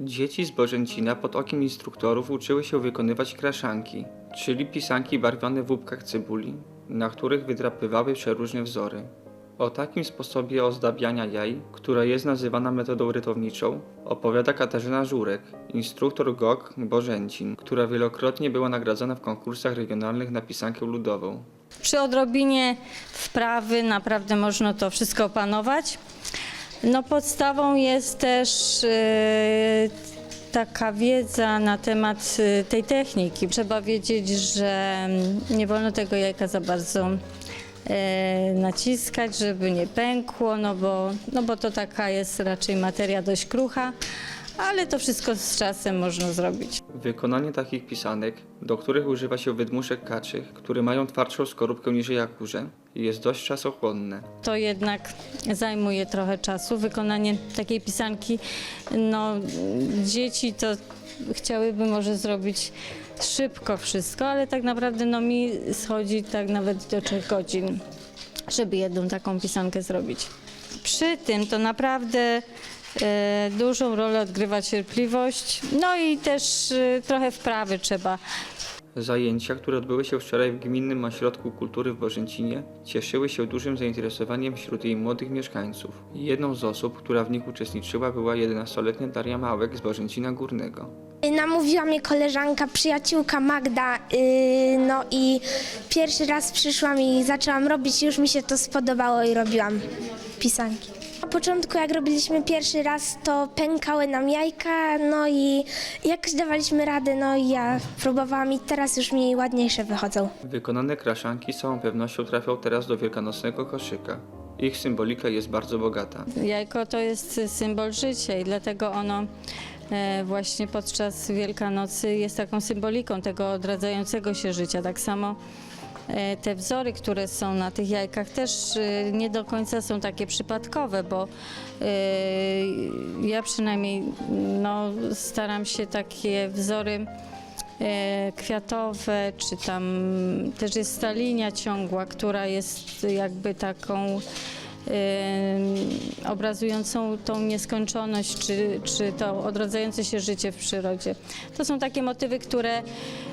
Dzieci z Bożęcina pod okiem instruktorów uczyły się wykonywać kraszanki, czyli pisanki barwione w łupkach cebuli, na których wydrapywały przeróżne wzory. O takim sposobie ozdabiania jaj, która jest nazywana metodą rytowniczą, opowiada Katarzyna Żurek, instruktor GOG Bożęcin, która wielokrotnie była nagradzana w konkursach regionalnych na pisankę ludową. Przy odrobinie wprawy naprawdę można to wszystko opanować. No podstawą jest też e, taka wiedza na temat e, tej techniki. Trzeba wiedzieć, że mm, nie wolno tego jajka za bardzo e, naciskać, żeby nie pękło, no bo, no bo to taka jest raczej materia dość krucha, ale to wszystko z czasem można zrobić. Wykonanie takich pisanek, do których używa się wydmuszek kaczych, które mają twardszą skorupkę niż jakurze, jest dość czasochłonne. to jednak zajmuje trochę czasu. Wykonanie takiej pisanki, no dzieci to chciałyby może zrobić szybko wszystko, ale tak naprawdę no mi schodzi tak nawet do 3 godzin, żeby jedną taką pisankę zrobić. Przy tym to naprawdę dużą rolę odgrywa cierpliwość, no i też e, trochę wprawy trzeba Zajęcia, które odbyły się wczoraj w Gminnym Ośrodku Kultury w Bożęcinie, cieszyły się dużym zainteresowaniem wśród jej młodych mieszkańców. Jedną z osób, która w nich uczestniczyła, była 11-letnia Daria Małek z Bożęcina Górnego. Namówiła mnie koleżanka, przyjaciółka Magda, yy, no i pierwszy raz przyszłam i zaczęłam robić, już mi się to spodobało i robiłam pisanki. Na początku jak robiliśmy pierwszy raz, to pękały nam jajka, no i jakoś dawaliśmy radę, no i ja próbowałam i teraz już mi ładniejsze wychodzą. Wykonane kraszanki z całą pewnością trafią teraz do wielkanocnego koszyka. Ich symbolika jest bardzo bogata. Jajko to jest symbol życia i dlatego ono e, właśnie podczas Wielkanocy jest taką symboliką tego odradzającego się życia. Tak samo te wzory, które są na tych jajkach też e, nie do końca są takie przypadkowe, bo e, ja przynajmniej no, staram się takie wzory e, kwiatowe, czy tam też jest ta linia ciągła, która jest jakby taką obrazującą tą nieskończoność, czy, czy to odrodzające się życie w przyrodzie. To są takie motywy, które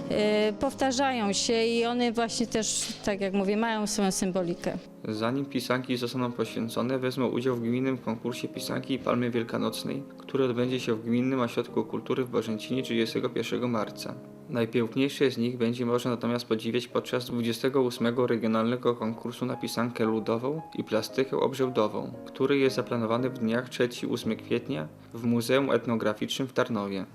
e, powtarzają się i one właśnie też, tak jak mówię, mają swoją symbolikę. Zanim pisanki zostaną poświęcone, wezmą udział w gminnym konkursie pisanki i palmy wielkanocnej, który odbędzie się w Gminnym Ośrodku Kultury w Bożęcinie 31 marca. Najpiękniejsze z nich będzie można natomiast podziwiać podczas 28 regionalnego konkursu na pisankę ludową i plastykę obrzędową, który jest zaplanowany w dniach 3-8 kwietnia w Muzeum Etnograficznym w Tarnowie.